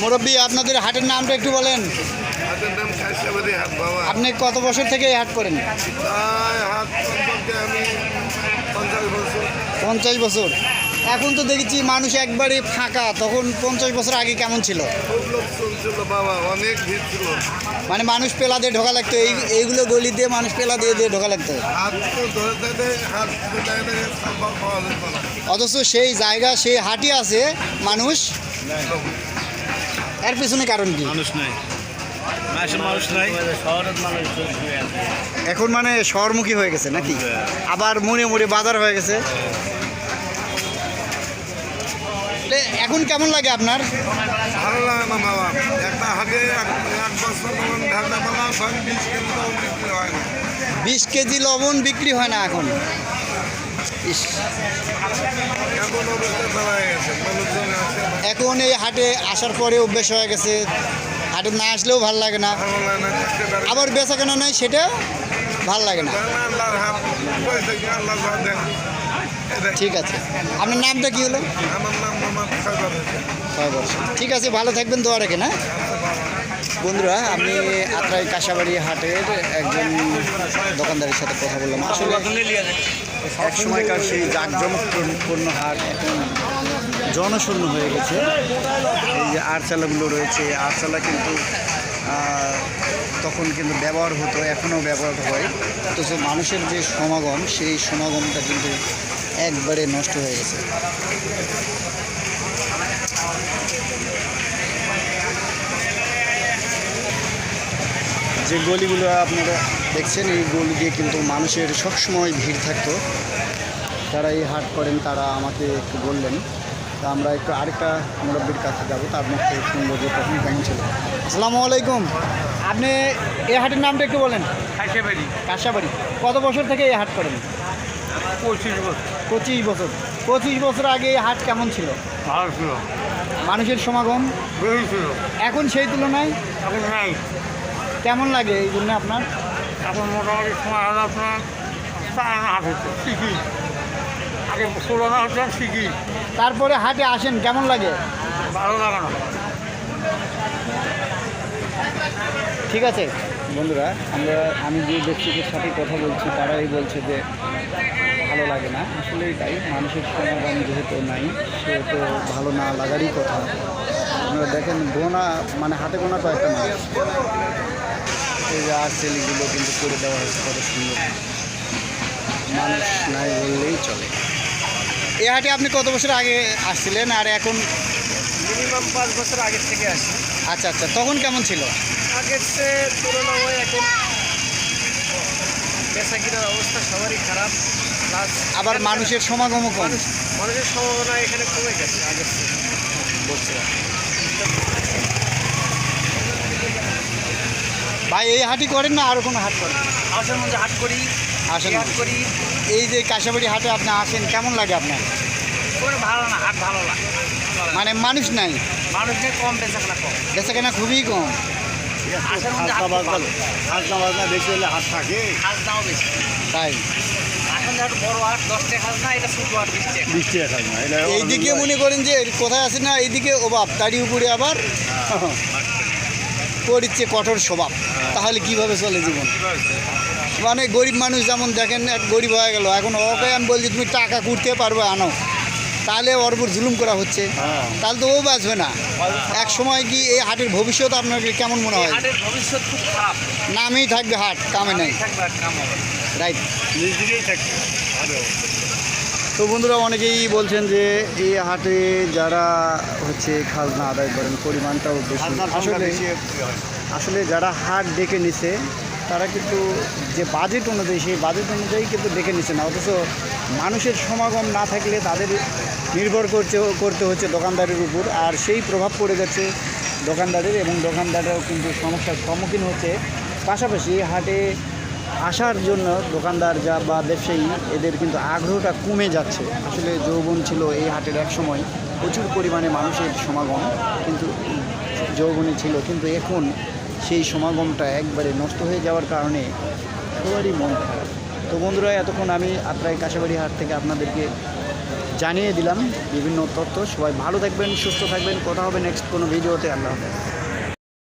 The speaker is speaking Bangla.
মুরব্বী আপনাদের হাটের নামটা একটু বলেন। আপনি কত বছর থেকে এই হাট করেন? পঞ্চাশ বছর। এখন তো দেখেছি মানুষ একবারে ফাঁকা তখন পঞ্চাশ বছর আগে কেমন ছিল? মানে মানুষ পেলা দিয়ে ঢোকা লাগতো এই এইগুলো গলি দিয়ে মানুষ পেলা দিয়ে দিয়ে ঢোকা লাগতো। অথচ সেই জায়গা সেই হাটই আছে মানুষ। এর পিছনে কারণ কি? মানুষ নাই। মাসের মানুষ নাই। এখন মানে শহরমুখী হয়ে গেছে নাকি? আবার মুড়ে মুড়ে বাজার হয়ে গেছে। এখন কেমন লাগে আপনার? ভালো লাগে না বাবা। একটা এক বছর তখন ঢাকা পালা সব বিশ কেজি দাম বিক্রি হয় না। বিশ কেজি লবণ বিক্রি হয় না এখন? এখন এই হাটে আসার পরে অভ্যেস হয়ে গেছে। হাটে না আসলেও ভালো লাগে না। আবার বেচা কেনা নয় সেটা ভালো লাগে না। ঠিক আছে। আপনার নামটা কি হলো? ঠিক আছে, ভালো থাকবেন, দোয়া রেখে না বন্ধুরা, আমি আত্রাই কাঁসাবাড়ি হাটের একজন দোকানদারের সাথে কথা বললাম। আসলে এক সময়কার সেই জাঁকজমকপূর্ণ হাট এখন জনশূন্য হয়ে গেছে। এই যে আরচালাগুলো রয়েছে আরচালা কিন্তু তখন কিন্তু ব্যবহার হতো, এখনও ব্যবহার হয়। অথচ মানুষের যে সমাগম, সেই সমাগমটা কিন্তু একবারে নষ্ট হয়ে গেছে। যে গলিগুলো আপনারা দেখছেন এই গলি দিয়ে কিন্তু মানুষের সবসময় ভিড় থাকতো। যারা এই হাট করেন তারা আমাকে একটু বললেন। তা আমরা একটু আরেকটা মুরব্বীর কাছে যাব তার থেকে শুনব যে তখন কেমন ছিল। আসসালামু আলাইকুম। আপনি এই হাটের নামটা একটু বলেন। কাশাবাড়ি। কাঁসাবাড়ি কত বছর থেকে এই হাট করেন? পঁচিশ বছর। পঁচিশ বছর। পঁচিশ বছর আগে এই হাট কেমন ছিল? ভালো ছিল। মানুষের সমাগম? ছিল। এখন সেই তুলনায়? এখন নাই। কেমন লাগে এই জন্য আপনার? এখন মোটামুটি সময় হলো আপনার চার আনা হাট হচ্ছে শিখি আগে ষোলো আনা হচ্ছে শিখি তারপরে হাটে আসেন কেমন লাগে? ভালো লাগে না। ঠিক আছে। বন্ধুরা আমরা আমি যে ব্যক্তিদের সাথে কথা বলছি তারাই বলছে যে ভালো লাগে না। আসলেই তাই মানুষের সমাগম যেহেতু নাই সেহেতু ভালো না লাগারই কথা। আপনারা দেখেন গোনা মানে হাতে গোনা কয়েকটা মানুষ। এই যে আর সেলিগুলো কিন্তু করে দেওয়া হয়েছে কত সুন্দর। মানুষ নাই বললেই চলে। এ হাটে আপনি কত বছর আগে আসছিলেন আর এখন? মিনিমাম পাঁচ বছর আগের থেকে আসি আচ্ছা আচ্ছা তখন কেমন ছিল? আগের চেয়ে তুলনা হয়ে এখন বেচা কিনার অবস্থা সবারই খারাপ প্লাস আবার মানুষের সমাগমও কম। মানুষ মানুষের সম্ভাবনা এখানে কমে গেছে আগের থেকে বলছে ভাই এই হাটই করেন না আর কোনো হাট করেন। আসার মধ্যে হাট করি আসেন। হাট করি। এই যে কাঁসাবাড়ি হাটে আপনি আসেন কেমন লাগে আপনার? কোনো ভালো না হাট ভালো না। মানে মানুষ নাই? মানুষের কম বেচা কেনা কম। বেচা কেনা খুবই কম বেশি হলে থাকে। হাঁস দাও বেশি। তাই? এইদিকে মনে করেন যে কোথায় আছে না এইদিকে অভাব তারই উপরে আবার করিচ্ছে কঠোর স্বভাব। তাহলে কীভাবে চলে জীবন? মানে গরিব মানুষ যেমন দেখেন এক গরিব হয়ে গেল। এখন ওকে আমি বলছি তুমি টাকা কুড়তে পারবে আনো। তাহলে ওর উপর জুলুম করা হচ্ছে। তাহলে তো ও বাঁচবে না। এক সময় কি এই হাটের ভবিষ্যৎ আপনার কেমন মনে হয়? হাটের ভবিষ্যৎ খুব খারাপ। নামেই থাকবে হাট কামে নাই। রাইট। তো বন্ধুরা অনেকেই বলছেন যে এই হাটে যারা হচ্ছে খাজনা আদায় করেন পরিমাণটাও বেশি। আসলে আসলে যারা হাট ডেকে নিছে তারা কিন্তু যে বাজেট অনুযায়ী সেই বাজেট অনুযায়ী কিন্তু ডেকে নিছে না। অথচ মানুষের সমাগম না থাকলে তাদের নির্ভর করছে করতে হচ্ছে দোকানদারের উপর। আর সেই প্রভাব পড়ে যাচ্ছে দোকানদারের এবং দোকানদাররাও কিন্তু সমস্যার সম্মুখীন হচ্ছে। পাশাপাশি হাটে আসার জন্য দোকানদার যা বা ব্যবসায়ী, এদের কিন্তু আগ্রহটা কমে যাচ্ছে। আসলে যৌবন ছিল এই হাটের এক সময়। প্রচুর পরিমাণে মানুষের সমাগম, কিন্তু যৌবনে ছিল, কিন্তু এখন সেই সমাগমটা একবারে নষ্ট হয়ে যাওয়ার কারণে সবারই মন খারাপ। তো বন্ধুরা, এতক্ষণ আমি আত্রাই কাঁসাবাড়ি হাট থেকে আপনাদেরকে জানিয়ে দিলাম বিভিন্ন তথ্য। সবাই ভালো থাকবেন, সুস্থ থাকবেন। কথা হবে নেক্সট কোনো ভিডিওতে আল্লাহ হাফেজ।